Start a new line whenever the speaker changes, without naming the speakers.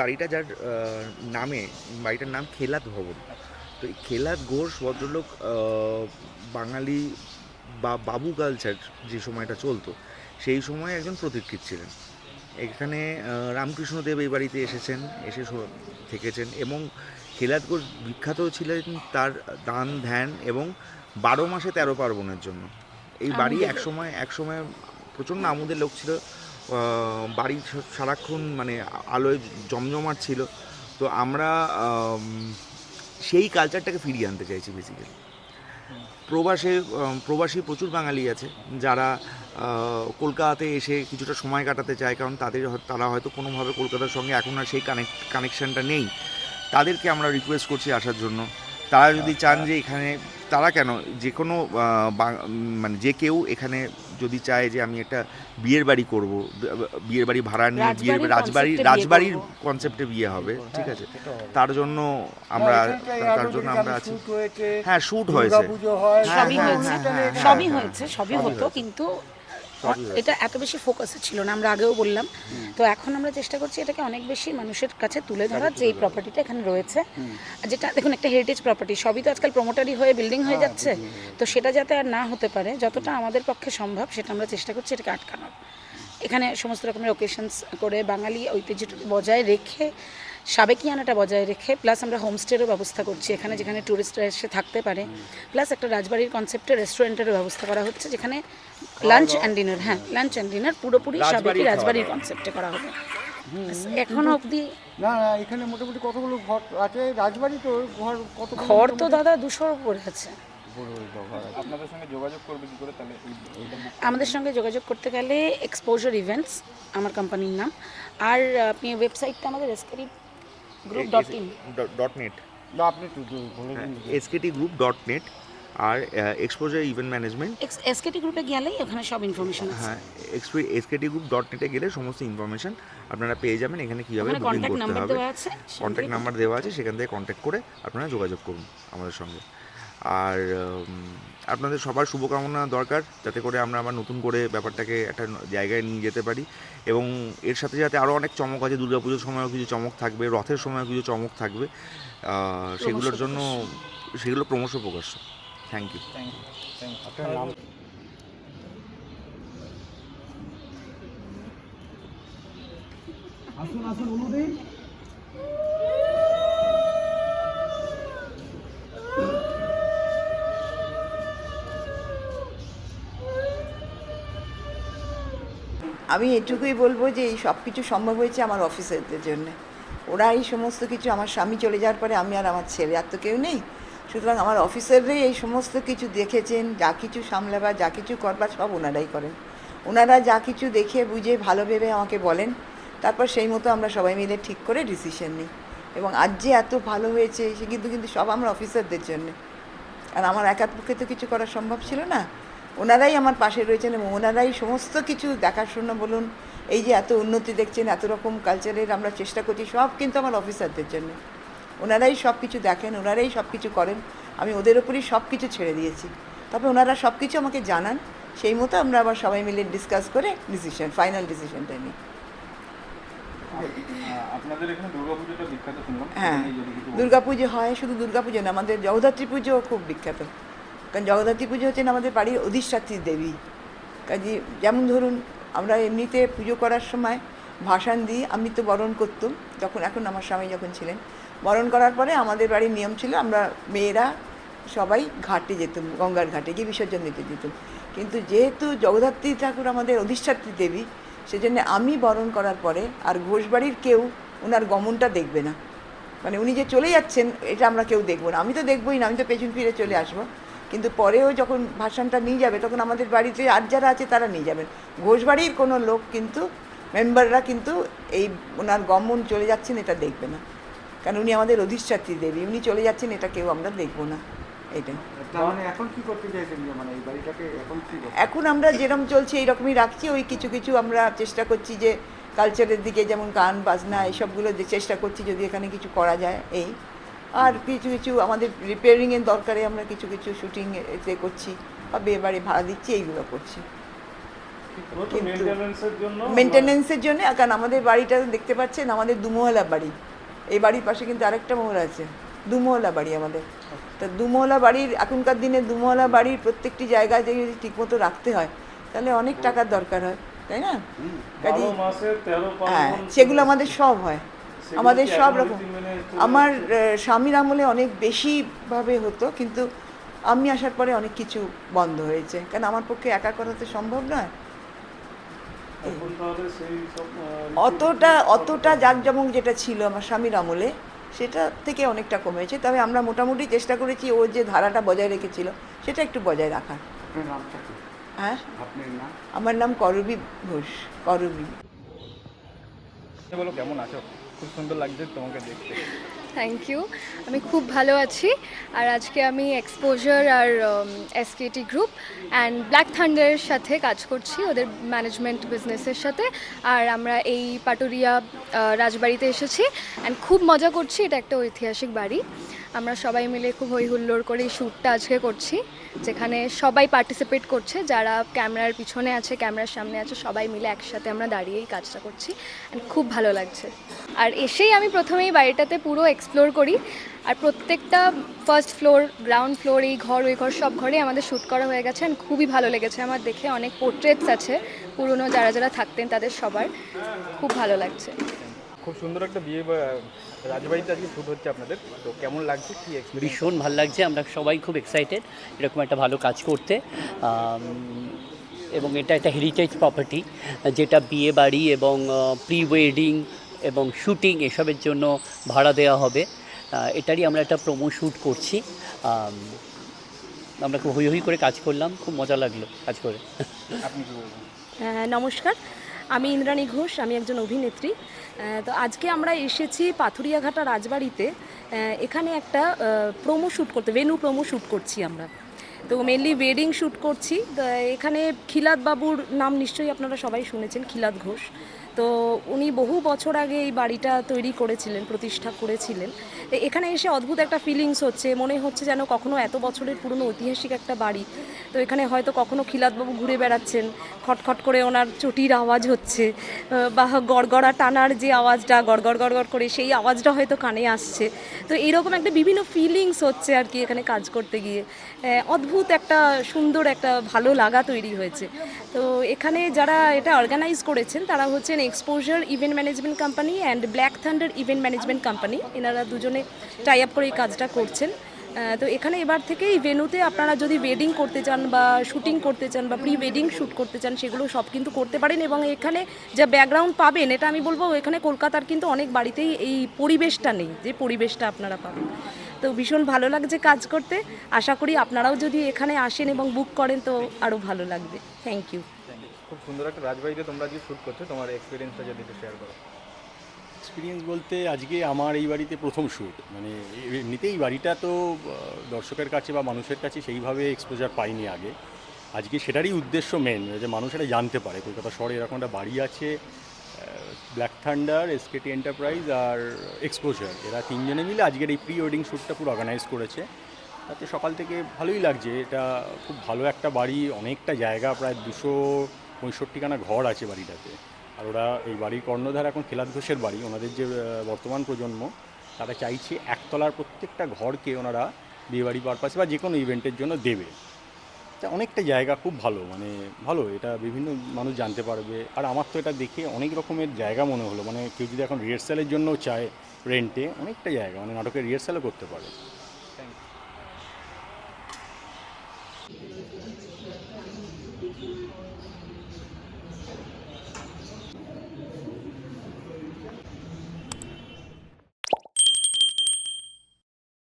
বাড়িটা যার নামে বাড়িটার নাম খেলাত ভবন। তো এই খেলাত ঘোষ ভদ্রলোক বাঙালি বা বাবু কালচার যে সময়টা চলতো সেই সময় একজন প্রতীক্ষিত ছিলেন। এখানে রামকৃষ্ণদেব এই বাড়িতে এসেছেন এসে থেকেছেন এবং খেলাত ঘোষ বিখ্যাত ছিলেন তার দান ধ্যান এবং বারো মাসে তেরো পার্বণের জন্য। এই বাড়ি একসময় একসময় প্রচণ্ড আমোদের লোক ছিল। বাড়ি সারাক্ষণ মানে আলোয় জমজমাট ছিল। তো আমরা সেই কালচারটাকে ফিরিয়ে আনতে চাইছি বেসিক্যালি প্রবাসে প্রবাসী প্রচুর বাঙালি আছে যারা কলকাতাতে এসে কিছুটা সময় কাটাতে চায়, কারণ তাদের তারা হয়তো কোনোভাবে কলকাতার সঙ্গে এখন আর সেই কানেকশনটা নেই। তাদেরকে আমরা রিকোয়েস্ট করছি আসার জন্য। তারা যদি চান যে এখানে তারা কেন? যে কোনো বা- মানে যে কেউ এখানে যদি চায় যে আমি একটা বিয়ের বাড়ি করব বিয়ের বাড়ি ভাড়া নিয়ে বিয়ের
রাজবাড়ির
রাজবাড়ি রাজবাড়ির কনসেপ্টে বিয়ে হবে ঠিক আছে? তার জন্য আমরা তার জন্য আমরা আছি। হ্যাঁ শ্যুট হয়েছে।
হ্যাঁ,
সবই
হ্যাঁ,
হয়েছে
হ্যাঁ, হ্যাঁ,
সবই
হ্যাঁ,
হয়েছে সবই হতো কিন্তু
হয়েছে।
এটা এত বেশি ফোকাসে ছিল না আমরা আগেও বললাম। তো এখন আমরা চেষ্টা করছি এটাকে অনেক বেশি মানুষের কাছে তুলে ধরার যে এই প্রপার্টিটা এখানে রয়েছে। যেটা দেখুন একটা হেরিটেজ প্রপার্টি সবই তো আজকাল প্রমোটারি হয়ে বিল্ডিং হয়ে যাচ্ছে। তো সেটা যাতে আর না হতে পারে যতটা আমাদের পক্ষে সম্ভব সেটা আমরা চেষ্টা করছি এটাকে আটকানোর। এখানে সমস্ত রকমের ওকেশনস করে বাঙালি ঐতিহ্যটাকে বজায় রেখে সাবেকিয়ানাটা বজায় রেখে প্লাস আমরা হোমস্টেরও ব্যবস্থা করছি এখানে যেখানে ট্যুরিস্টরা এসে থাকতে পারে। প্লাস একটা রাজবাড়ির কনসেপ্টে রেস্টুরেন্টেরও ব্যবস্থা করা হচ্ছে যেখানে লাঞ্চ অ্যান্ড ডিনার হ্যাঁ লাঞ্চ অ্যান্ড ডিনার পুরোপুরি সাবেকি
রাজবাড়ির
কনসেপ্টে করা হবে। এখনও অবধি
না না এখানে মোটামুটি কতগুলো ঘর আছে? রাজবাড়ি তো ঘর কত
ঘর তো দাদা দুশোর উপরে আছে।
আপনাদের সঙ্গে যোগাযোগ করবে কি করে? তাহলে এই- এইটা book
আমাদের সঙ্গে যোগাযোগ করতে গেলে এক্সপোজার ইভেন্টস আমার কোম্পানির নাম। আর আপনি ওয়েবসাইটটা আমাদের S K T group dot in
dot net
না আপনি
S K T group dot net আর exposure event management
S K T গ্রুপে গেলেই ওখানে সব ইনফরমেশন
হ্যাঁ এসকেটি গ্রুপ ডট নেটে গেলে সমস্ত ইনফরমেশন আপনারা পেয়ে যাবেন। এখানে কীভাবে বুকিং করতে
নাম্বার
হবে।
দেওয়া আছে
কন্ট্যাক্ট নাম্বার দেওয়া আছে সেখান থেকে কন্ট্যাক্ট করে আপনারা যোগাযোগ করুন আমাদের সঙ্গে। আর আপনাদের সবার শুভকামনা দরকার যাতে করে আমরা আবার নতুন করে ব্যাপারটাকে একটা জায়গায় নিয়ে যেতে পারি। এবং এর সাথে সাথে আরও অনেক চমক আছে দুর্গাপুজোর সময়ও কিছু চমক থাকবে রথের সময়ও কিছু চমক থাকবে। সেগুলোর জন্য সেগুলো ক্রমশ প্রকাশ্য thank you
thank you thank you
আপনার নাম আসুন আসুন অনুদিন
আমি এটুকুই বলব যে এই সব কিছু সম্ভব হয়েছে আমার অফিসারদের জন্য। ওরা এই সমস্ত কিছু আমার স্বামী চলে যাওয়ার পরে আমি আর আমার ছেলে আর তো কেউ নেই। সুতরাং আমার অফিসাররাই এই সমস্ত কিছু দেখেছেন, যা কিছু সামলাবার, যা কিছু করবার, সব ওনারাই করেন। ওনারা যা কিছু দেখে, বুঝে, ভালো ভেবে আমাকে বলেন। তারপর সেই মতো আমরা সবাই মিলে ঠিক করে ডিসিশন নিই। এবং আজ যে এত ভালো হয়েছে, সে কিন্তু কিন্তু সব আমার অফিসারদের জন্যে। আর আমার একার পক্ষে তো কিছু করা সম্ভব ছিল না। ওনারাই আমার পাশে রয়েছেন এবং ওনারাই সমস্ত কিছু দেখাশোনা বলুন, এই যে এত উন্নতি দেখছেন, এত রকম কালচারের আমরা চেষ্টা করছি, সব কিন্তু আমার অফিসারদের জন্য। ওনারাই সব কিছু দেখেন ওনারাই সব কিছু করেন আমি ওদের ওপরই সব কিছু ছেড়ে দিয়েছি। তবে ওনারা সব কিছু আমাকে জানান সেই মতো আমরা আবার সবাই মিলে ডিসকাস করে ডিসিশন ফাইনাল ডিসিশনটা নিই।
আপনাদের এখানে দুর্গাপুজোটা বিখ্যাত শুনলাম।
হ্যাঁ। দুর্গাপুজো হয় শুধু দুর্গাপুজো না আমাদের জগদ্ধাত্রী পুজোও খুব বিখ্যাত। কারণ জগদ্ধাত্রী পুজো হচ্ছেন আমাদের বাড়ির অধিষ্ঠাত্রী দেবী। কাজে যেমন ধরুন আমরা এমনিতে পুজো করার সময় ভাসান দিই আমি তো বরণ করতাম যখন এখন আমার স্বামী যখন ছিলেন বরণ করার পরে আমাদের বাড়ির নিয়ম ছিল, আমরা মেয়েরা সবাই ঘাটে যেতাম, গঙ্গার ঘাটে গিয়ে বিসর্জন দিতে যেতাম। কিন্তু যেহেতু জগদ্ধাত্রী ঠাকুর আমাদের অধিষ্ঠাত্রী দেবী, সেজন্য আমি বরণ করার পরে আর ঘোষবাড়ির কেউ ওনার গমনটা দেখবে না। মানে উনি যে চলে যাচ্ছেন, এটা আমরা কেউ দেখব না। আমি তো দেখবোই না, আমি তো পেছন ফিরে চলে আসব। কিন্তু পরেও যখন ভাষণটা নিয়ে যাবে, তখন আমাদের বাড়িতে আর যারা আছে তারা নিয়ে যাবেন। ঘোষবাড়ির কোনো লোক কিন্তু মেম্বাররা কিন্তু এই ওনার গমন চলে যাচ্ছেন, এটা দেখবে না। কারণ উনি আমাদের অধিষ্ঠাত্রী দেবী। উনি চলে যাচ্ছেন এটা কেউ আমরা দেখব না। এটাই।
তার মানে এখন মানে এখন
আমরা যেরকম চলছে এইরকমই রাখছি। ওই কিছু কিছু আমরা চেষ্টা করছি যে কালচারের দিকে যেমন গান বাজনা এইসবগুলো যে চেষ্টা করছি যদি এখানে কিছু করা যায় এই। আর কিছু কিছু আমাদের রিপেয়ারিংয়ের দরকারে আমরা কিছু কিছু শুটিং এতে করছি বা বিয়ে বাড়ি ভাড়া দিচ্ছি এইগুলো করছি।
মেনটেন্যান্সের
মেনটেনেন্সের জন্য কারণ আমাদের বাড়িটা দেখতে পাচ্ছেন আমাদের দুমহলা বাড়ি। এই বাড়ির পাশে কিন্তু আরেকটা মহল আছে দুমহলা বাড়ি আমাদের। তা দুমহলা বাড়ির এখনকার দিনে দুমহলা বাড়ির প্রত্যেকটি জায়গায় যদি ঠিকমতো রাখতে হয় তাহলে অনেক টাকার দরকার হয় তাই না? কাজে হ্যাঁ সেগুলো আমাদের সব হয়। আমাদের সব রকম।
মেনে
আমার স্বামীর আমলে অনেক বেশিভাবে হতো কিন্তু আমি আসার পরে অনেক কিছু বন্ধ হয়েছে। কারণ আমার পক্ষে একা করা তো সম্ভব নয়
এখন তাহলে সেই সব আহ,
অতটা অতটা জাঁকজমক যেটা ছিল আমার স্বামীর আমলে সেটা থেকে অনেকটা কমেছে। তবে আমরা মোটামুটি চেষ্টা করেছি ও যে ধারাটা বজায় রেখেছিল সেটা একটু বজায় রাখার।
আপনার নামটা কি?
হ্যাঁ? আমার নাম করবী ঘোষ করবী।
বলো কেমন আছো? খুব সুন্দর লাগছে তোমাকে দেখতে।
থ্যাংক ইউ আমি খুব ভালো আছি। আর আজকে আমি exposure R S K T group and black থান্ডারের সাথে কাজ করছি, ওদের ম্যানেজমেন্ট বিজনেসের সাথে। আর আমরা এই পাটুরিয়া রাজবাড়িতে এসেছি অ্যান্ড খুব মজা করছি, এটা একটা ঐতিহাসিক বাড়ি। আমরা সবাই মিলে খুব হই হুল্লোড় করে এই শ্যুটটা আজকে করছি, যেখানে সবাই পার্টিসিপেট করছে, যারা ক্যামেরার পিছনে আছে, ক্যামেরার সামনে আছে, সবাই মিলে একসাথে আমরা দাঁড়িয়েই কাজটা করছি অ্যান্ড খুব ভালো লাগছে। আর এসেই আমি প্রথমেই বাড়িটাতে পুরো এক্সপ্লোর করি। আর প্রত্যেকটা ফার্স্ট ফ্লোর গ্রাউন্ড ফ্লোর এই ঘর ওই ঘর সব ঘরে আমাদের শ্যুট করা হয়ে গেছে and খুবই ভালো লেগেছে। আমার দেখে অনেক পোর্ট্রেটস আছে। পুরনো যারা যারা থাকতেন তাদের সবার। খুব ভালো লাগছে।
খুব সুন্দর একটা বিয়ে রাজবাড়িতে আজকে শুট হচ্ছে আপনাদের। তো কেমন লাগছে? কি এক্সপিরিয়েন্স
ভীষণ ভালো লাগছে। আমরা সবাই খুব এক্সাইটেড এরকম একটা ভালো কাজ করতে। এবং এটা একটা হেরিটেজ প্রপার্টি যেটা বিয়ে বাড়ি এবং প্রি ওয়েডিং এবং শুটিং এসবের জন্য ভাড়া দেওয়া হবে। এটারই আমরা একটা প্রোমো শ্যুট করছি। আমরা খুব হই হই করে কাজ করলাম খুব মজা লাগল কাজ করে।
আপনি কি বলবেন?
হ্যাঁ, নমস্কার। আমি ইন্দ্রাণী ঘোষ আমি একজন অভিনেত্রী। তো আজকে আমরা এসেছি পাথুরিয়াঘাটা রাজবাড়িতে। এখানে একটা প্রোমো শ্যুট করতে ভেনু প্রোমো শ্যুট করছি আমরা। তো মেনলি ওয়েডিং শ্যুট করছি। এখানে খিলাদ বাবুর নাম নিশ্চয়ই আপনারা সবাই শুনেছেন খিলাদ ঘোষ। তো উনি বহু বছর আগে এই বাড়িটা তৈরি করেছিলেন, প্রতিষ্ঠা করেছিলেন। এখানে এসে অদ্ভুত একটা ফিলিংস হচ্ছে, মনে হচ্ছে যেন কখনো এত বছরের পুরনো ঐতিহাসিক একটা বাড়ি। তো এখানে হয়তো কখনো খিলাদবাবু ঘুরে বেড়াচ্ছেন, খটখট করে ওনার চটির আওয়াজ হচ্ছে বা গড়গড়া টানার যে আওয়াজটা, গড়গড় গড়গড় করে সেই আওয়াজটা হয়তো কানে আসছে। তো এরকম একটা বিভিন্ন ফিলিংস হচ্ছে আর কি এখানে কাজ করতে গিয়ে। অদ্ভুত একটা, সুন্দর একটা, ভালো লাগা তৈরি হয়েছে। তো এখানে যারা এটা অর্গানাইজ করেছেন, তারা হচ্ছেন exposure event management company and black thunder event management company এনারা দুজনে টাই আপ করে এই কাজটা করছেন। তো এখানে এবার থেকে এই ভেনুতে আপনারা যদি ওয়েডিং করতে চান বা শুটিং করতে চান বা প্রি ওয়েডিং শ্যুট করতে চান, সেগুলো সব কিন্তু করতে পারেন এবং এখানে যা ব্যাকগ্রাউন্ড পাবেন, এটা আমি বলব, এখানে কলকাতার কিন্তু অনেক বাড়িতেই এই পরিবেশটা নেই, যে পরিবেশটা আপনারা পাবেন। তো ভীষণ ভালো লাগছে কাজ করতে। আশা করি আপনারাও যদি এখানে আসেন এবং বুক করেন তো আরও ভালো লাগবে। থ্যাংক ইউ
খুব সুন্দর একটা রাজবাড়িতে তোমরা যে শুট করছ তোমার এক্সপিরিয়েন্সটা যদি একটু শেয়ার করো।
এক্সপিরিয়েন্স বলতে আজকে আমার এই বাড়িতে প্রথম শ্যুট মানে এমনিতেই এই বাড়িটা তো দর্শকের কাছে বা মানুষের কাছে সেইভাবে এক্সপোজার পাইনি আগে। আজকে সেটারই উদ্দেশ্য মেন যে মানুষ এটা জানতে পারে। কলকাতা শহরে এরকম একটা বাড়ি আছে black thunder S K T enterprise আর এক্সপোজার এরা তিনজনে মিলে আজকের এই প্রি ওয়েডিং শ্যুটটা পুরো অর্গানাইজ করেছে। তাতে সকাল থেকে ভালোই লাগছে। এটা খুব ভালো একটা বাড়ি, অনেকটা জায়গা, প্রায় দুশো পঁয়ষট্টিখানা ঘর আছে বাড়িটাতে। আর ওরা এই বাড়ির কর্ণধার এখন খেলাদ ঘোষের বাড়ি। ওনাদের যে বর্তমান প্রজন্ম, তারা চাইছে একতলার প্রত্যেকটা ঘরকে ওনারা বিয়েবাড়ি পারপাসে বা যে কোনো ইভেন্টের জন্য দেবে। তা অনেকটা জায়গা খুব ভালো মানে ভালো, এটা বিভিন্ন মানুষ জানতে পারবে। আর আমার তো এটা দেখে অনেক রকমের জায়গা মনে হলো মানে কেউ যদি এখন রিহার্সালের জন্য চায় রেন্টে অনেকটা জায়গা মানে নাটকের রিহার্সালও করতে পারে।